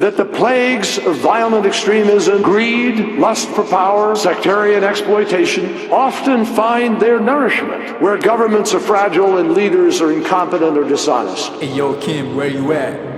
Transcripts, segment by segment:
that the plagues of violent extremism, greed, lust for power, sectarian exploitation often find their nourishment where governments are fragile and leaders are incompetent or dishonest. Hey yo Kim, where you at?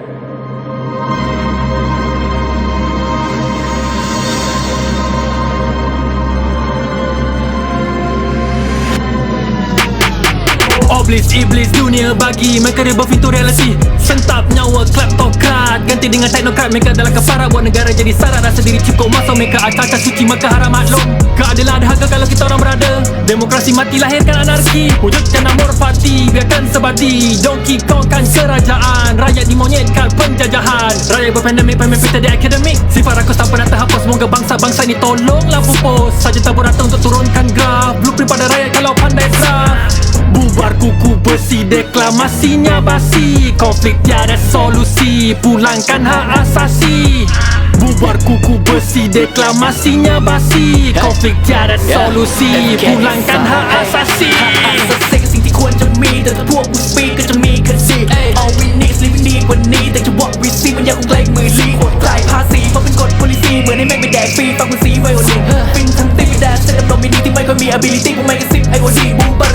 Oblis, iblis dunia bagi mereka rebel into reality Sentap nyawa kleptokrat Ganti dengan teknokrat Mereka adalah kepara Buat negara jadi syarat Rasa diri. Cukup masuk Mereka acah-acah suci Maka haram maklum Keadilan ada harga kalau kita orang berada. Demokrasi mati lahirkan anarki. Wujudkan amor fati Biarkan sebati. Donkey Kong kan kerajaan Rakyat dimonyetkan penjajahan. Rakyat berpandemik Pemimpin di akademik. Sifat rakus tak pernah terhapus Moga bangsa-bangsa ini tolonglah pupus. Saja tabur rata untuk turunkan graf. Blueprint pada rakyat kalau pandai draft Bubar kuku besi Deklamasinya basi Konflik tiada solusi Pulangkan hak asasi Bubar kuku besi Deklamasinya basi Konflik tiada solusi Pulangkan hak asasi เซ็กสิ่งที่ควรจะมีแต่ถ้าพวกกูสปีดก็จะมีแค่ดี All we need is living ดีกว่านี้ แต่จะ what we see มันยังคงไกลมือลีกดจ่ายภาษีเพราะเป็นกฎ policy เหมือนให้แม่งไปแดกฟรีฟังคุณซีไวโอลินฟินทั้งติดแดนเซ็ตดำรงมีดีที่ไม่ค่อยมี ability พวกไม่กระซิบไอโอดีบูมบาร์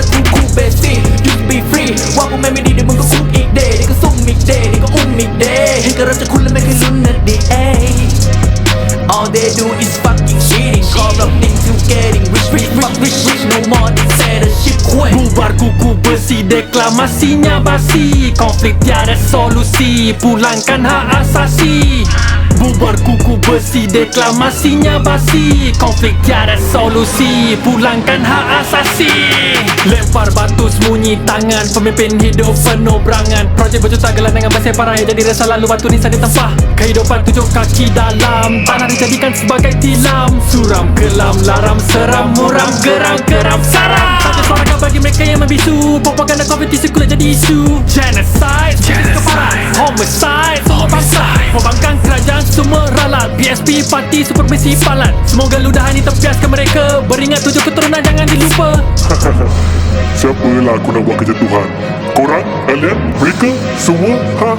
they do is fucking cheating. Corrupting to getting rich Rich, rich, rich, rich No more dictatorship quick. Bubar kuku besi Deklamasinya basi. Konflik tiada solusi Pulangkan hak asasi Bubar kuku besi Deklamasinya basi. Konflik tiada solusi Pulangkan hak asasi. Lempar batu sembunyi tangan Pemimpin hidup penuh berangan. Projek berjuta gelandangan Basih parah yang jadi resah Lalu batu nisan ditempah. Kehidupan tujuh kaki dalam Tanah dijadikan sebagai tilam. Suram kelam laram seram Muram geram geram saram. Satu suara bagi mereka yang membisu. Propaganda kompetisi kulit jadi isu. Genocide Genocide. Homicide Semua PSP parti super besi palat Semoga ludahan ini terbiaskan mereka Beringat tujuh keturunan jangan dilupa Siapa lah aku nak buat kerja Tuhan? Korang? Kalian? Mereka? Semua? Ha?